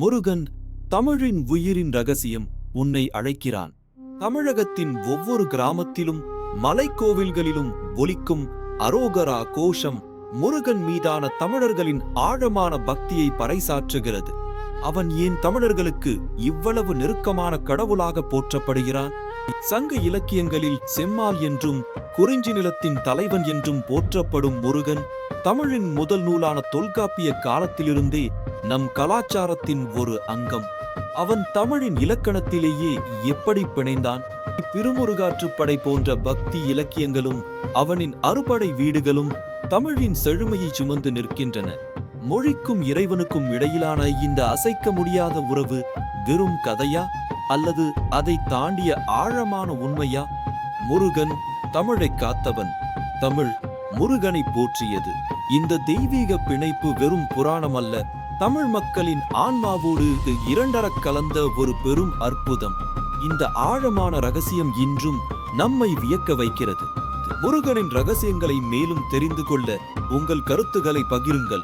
முருகன் தமிழின் உயிரின் ரகசியம் உன்னை அழைக்கிறான். தமிழகத்தின் ஒவ்வொரு கிராமத்திலும் மலைக்கோவில்களிலும் ஒலிக்கும் அரோகரா கோஷம் முருகன் மீதான தமிழர்களின் ஆழமான பக்தியை பறைசாற்றுகிறது. அவன் ஏன் தமிழர்களுக்கு இவ்வளவு நெருக்கமான கடவுளாக போற்றப்படுகிறான்? சங்க இலக்கியங்களில் செம்மால் என்றும் குறிஞ்சி நிலத்தின் தலைவன் என்றும் போற்றப்படும் முருகன் தமிழின் முதல் நூலான தொல்காப்பிய காலத்திலிருந்தே நம் கலாச்சாரத்தின் ஒரு அங்கம். அவன் தமிழின் இலக்கணத்திலேயே எப்படி பிணைந்தான்? திருமுருகாற்றுப்படை போன்ற பக்தி இலக்கியங்களும் அவனின் அறுபடை வீடுகளும் தமிழின் செழுமையை சுமந்து நிற்கின்றன. மொழிக்கும் இறைவனுக்கும் இடையிலான இந்த அசைக்க முடியாத உறவு வெறும் கதையா? அல்லது அதை தாண்டிய ஆழமான உண்மையா? முருகன் தமிழைக் காத்தவன். தமிழ் முருகனை போற்றியது. இந்த தெய்வீக பிணைப்பு வெறும் புராணம் அல்ல. தமிழ் மக்களின் ஆன்மாவோடு இரண்டர கலந்த ஒரு பெரும் அற்புதம். இந்த ஆழமான ரகசியம் இன்றும் நம்மை வியக்க வைக்கிறது. முருகனின் ரகசியங்களை மேலும் தெரிந்து கொள்ள உங்கள் கருத்துக்களை பகிருங்கள்.